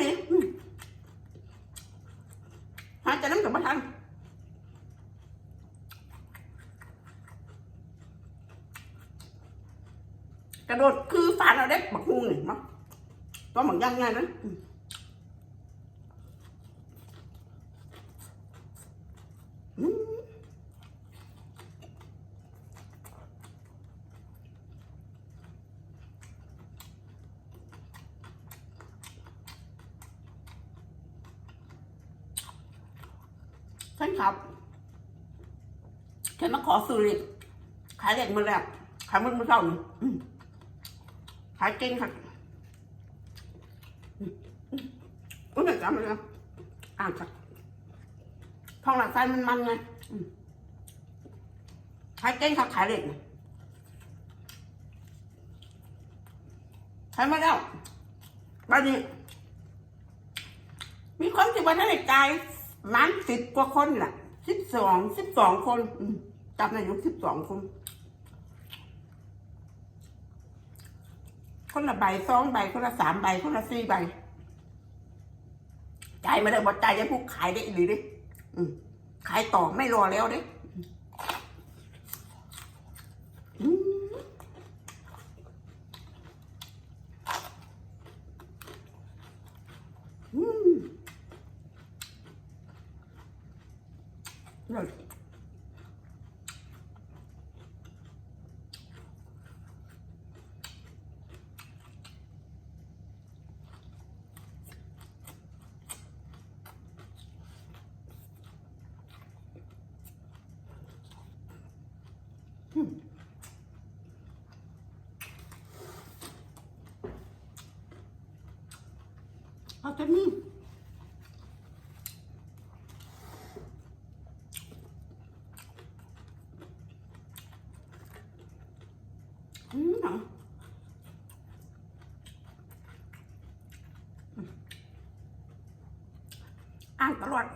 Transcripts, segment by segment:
đi ừ. hả cho lắm rồi bác ăn. Cà đốt cứ phá nó đấy, bật hung này mắc có bằng răng ngay đấy คลับเคยมาขอซื้อเล็กขายเหล็กมาแล้วขายมันมาเท่านี่อืมขายเก่งค่ะอืมอืมอุ้ยไม่จำเลยอ่านค่ะทองหลักไฟมันมันไงขายเก่งค่ะขายเหล็กขายมาแล้วบัดนี้มีคนที่วันนั้นได้จ่ายมันสิบกว่าคนแหละสิบสองสิบสองคนอืมจำนายกสิบสองคน คนละใบสองใบคนละสามใบคนละสี่ใบจ่ายมาเลยบอจ่ายยังพูกขายได้อีหรือดิขายต่อไม่รอแล้วเด้อืมอืมเลย เอาตัวนี้อืมเหรออืมอ่านตลอด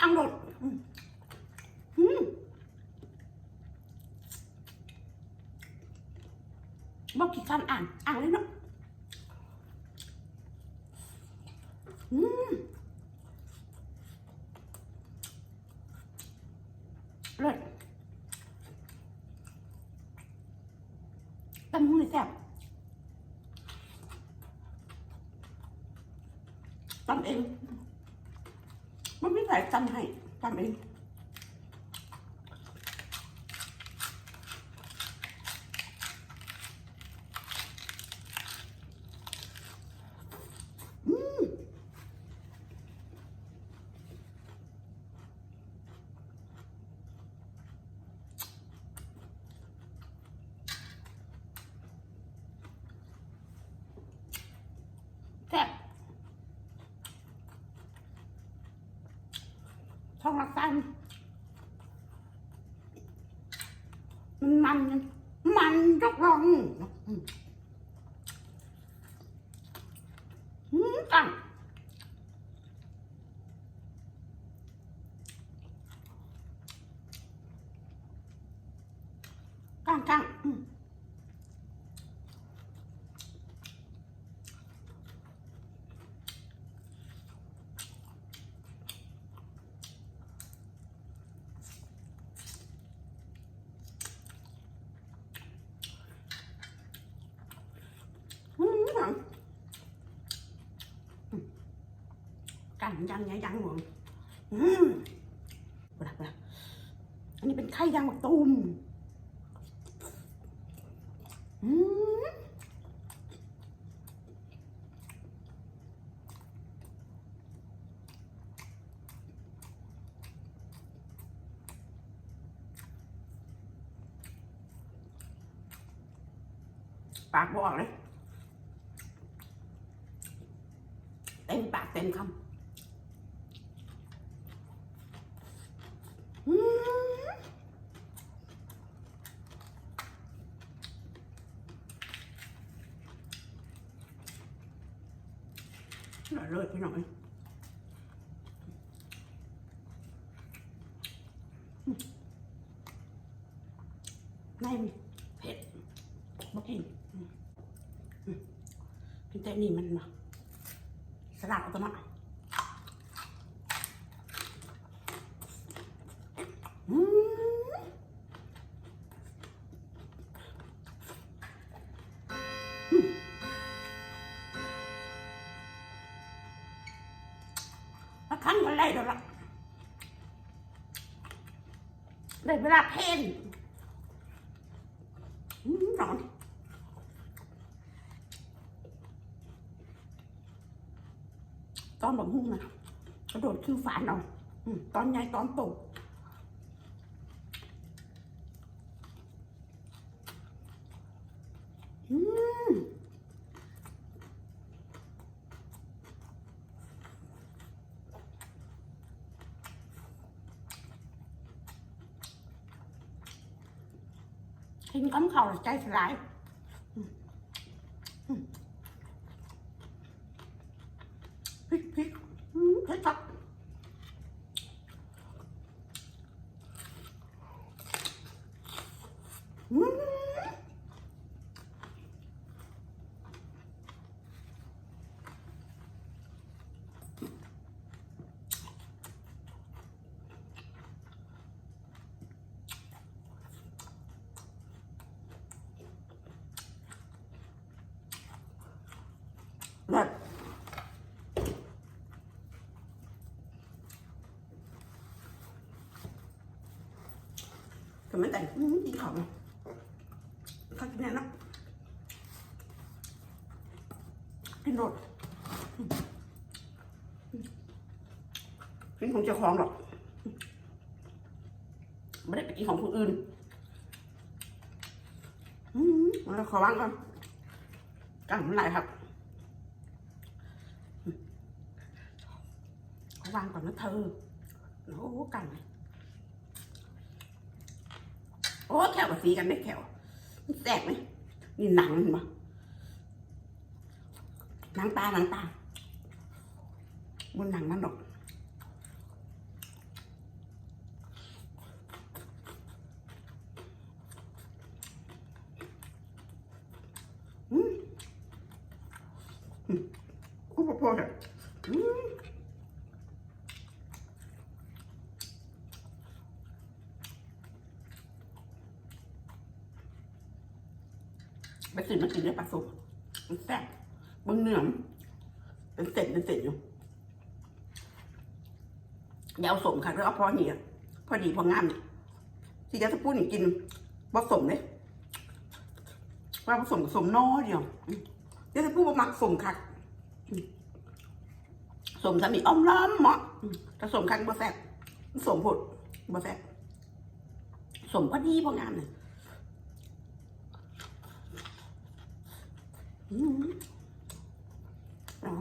อ่านหมดอืมอืม บอกกี่คำอ่านอ่านเลยเนาะอืมเลิศตำหูนี่แซ่บตำเอง มันไม่ใส่ตำให้ตำเอง แซ่บ ทองหลักตันมันมัน มันยกลองอืมอืมกังกังกังอืม อืม กันยังยังยังหมดอืมเวลาเวลาอันนี้เป็นไข่ยางมะตูมอืมปากบอกเลยเต็มปากเต็มคำ อืมอร่อยเลยพี่น้อยอืมไม่เผ็ดบ่กินกินแต่นี่มันมาสลัดเอาตัวมา ขั้นอะไรหรอได้เวลาเพ่นร้อนตอนแบบหุ้งนะกระโดดขึ้นฝันเอาตอนใหญ่ตอนโตอืม กินก้ำเข่าใจสลายอืมอืมพริกพริกอืมเผ็ดจัดอืม เลิศแต่ไม่แต่งกินของข้ากินแน่นะกินรสกินของเจ้าของหรอกไม่ได้ไปกินของคนอื่นอืมแล้วขอวางก่อนกันมันไหลครับ วางก่อนนะเธอโอ้กันโอ้แขวกับสีกันไหมแขวมันแตกไหมนี่หนังมันปะหนังตาหนังตาบนหนังมันหรอกอืมอืมโอ้พอๆเลยอืม ไปกิ นมากินได้ปลาสุกมันแซ่บมึงเนื้อมเป็นเศษเป็นเศษอยู่เดี๋ยวเอาสมค่ะแล้วเอาพอนี่พอดีพองามเนี่ยที่จะพูดนี่กินผสมเลยว่าผสมกับสมน้อเดียวเดี๋ยวจะพูดว่ามักสมคักสมสามีอ้อมล้อมเหมาะถ้าสมคักบ่แซ่บสมผดบ่แซ่บสมพอดีพองามเลย มอ๋อ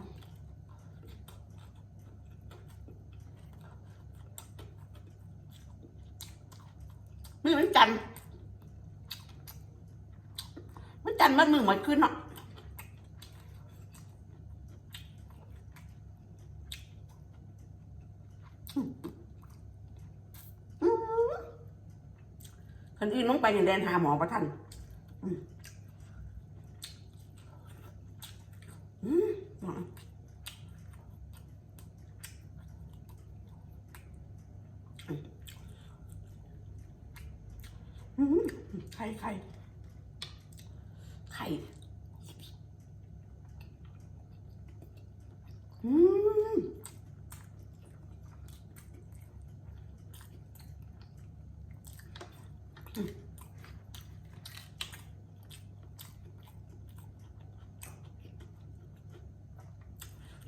มันจันทร์มันจันทร์มันมือเหมือนขึ้นเนาะอืมอืมคนอื่นต้องไปอย่างแดนหาหมอประทันอืมออืมไข่ไข่ไข่อืม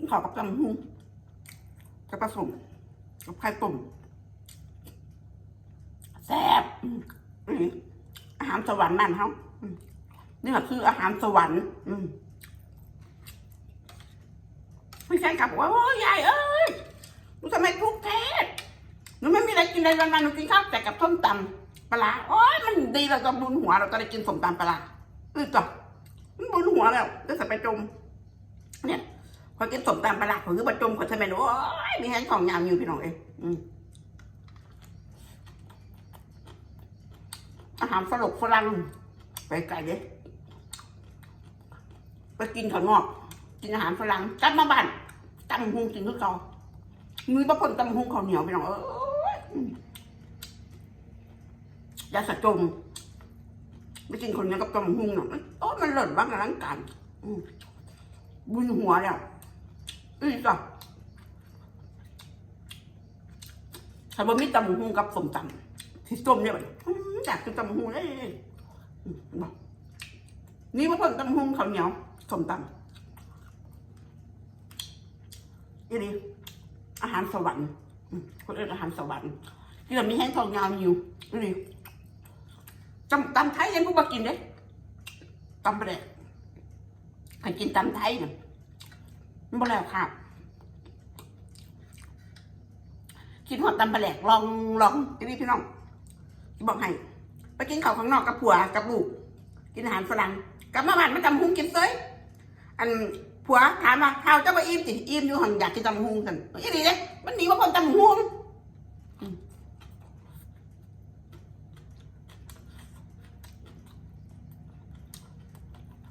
ขอกับตำหูกับผสมกับไข่ต้มแซ่บอาหารสวรรค์นั่นเขา นี่แหละคืออาหารสวรรค์ อืมพี่แฟนกลับบอกว่าโอ้ยยายเอ้ยหนูทำไมทุกข์แท้หนูไม่มีอะไรกินเลยวันๆหนูกินข้าวแต่กับส้มตำปลาโอ้ยมันดีเราจะบุญหัวเราก็ได้กินส้มตำปลาอือจ้ะมันบุญหัวแล้วก็จะไปจม เนี่ยพอกินสมตามปลาผมคือประจมคนทำไมโอ้ยมีแห้งของยามอยู่พี่น้องเองอืมอาหารฝรั่งฝรั่งไปไกลเลย ไปกินข้างนอก กินอาหารฝรั่งกลับมาบ้านตำหุงกินคือเก่ามีบะพนตำหุงข้าวเหนียวพี่น้อยยาสะจมไปกินคนนี้กับตำหุงเนาะมันโอ้มันหล่นบ้างร่างกายบุญหัวแล้วอือจ้ะถ้าบ่มีตำหุงกับสมตำที่ต้มเนี่ยแบบจากกินตำบักหูเลยนี่มาเพิ่นตำบักหูข้าวเหนียว ส้มตำอีนี่อาหารสวรรค์คนเรียกอาหารสวรรค์ที่เรามีแห้งทองยาวอยู่อีนี่ตำตำไทยยังกูมากินเด้ตำไปเลยใครกินตำไทยเนี่ยมันบ่แล้วค่ะคิดหอดตำปลาแหลกลองลองไอ้นี่พี่น้องบอกให้ไปกินข้าวข้างนอกกับผัวกับลูก กินอาหารฝรั่งกลับมาบ้านมาจำหุ้งกินเซย อันผัวถามว่าข้าวเจ้าไปอิ่มสิอิ่มอยู่หันอยากกินจำหุงกันอีนี่เลยมันหนีว่าคนจำหุง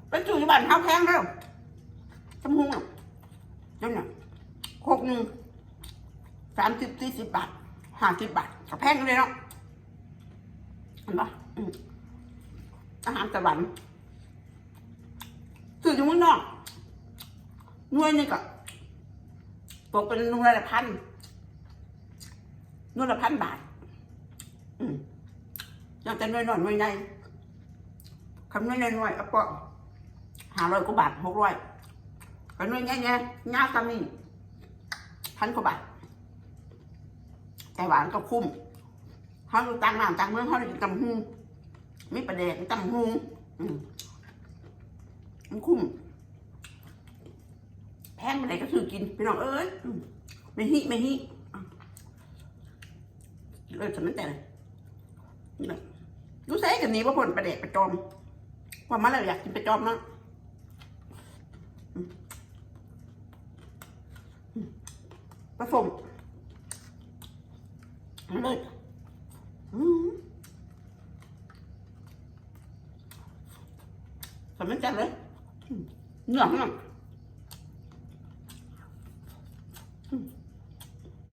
เป็นจู่ที่บ้านข้าวแพงแล้วจำหุงนั่นน่ะโคกหนึ่งสามสิบสี่สิบบาทห้าสิบบาทก็แพงเลยเนาะเห็นปะอาหารสวรรค์ซื้ อยู่เมืองนอกหน่วยนี่ก็ตกเป็นหน่วยละพันหน่วยละพันบาท อืมยังแต่หน่วยน้อยหน่วยใหญ่คำหน่วยน้อยๆเอาปะหาร้อยกว่าบาทหกร้อยคำหน่วยใหญ่ๆยาวซ้ำนี่พันกว่าบาทแต่หวานก็คุ้มเขาอยู่ต่างน้ำต่างเมืองเขาอยู่ตำหูมีประเด็นตำหูอืม มันคุ้มแพงไปไหนก็ซื้อกินพี่น้องเอ้ยอืมไม่ฮิไม่ฮิอ่เลยสมันแต่ละรู้ใส่กันนี้ว่าผลประเด็นประจอมว่ามาแล้วอยากกินประจอมเนาะอืมอืมผสมเลยอืมสมันจัดเลย 嗯你干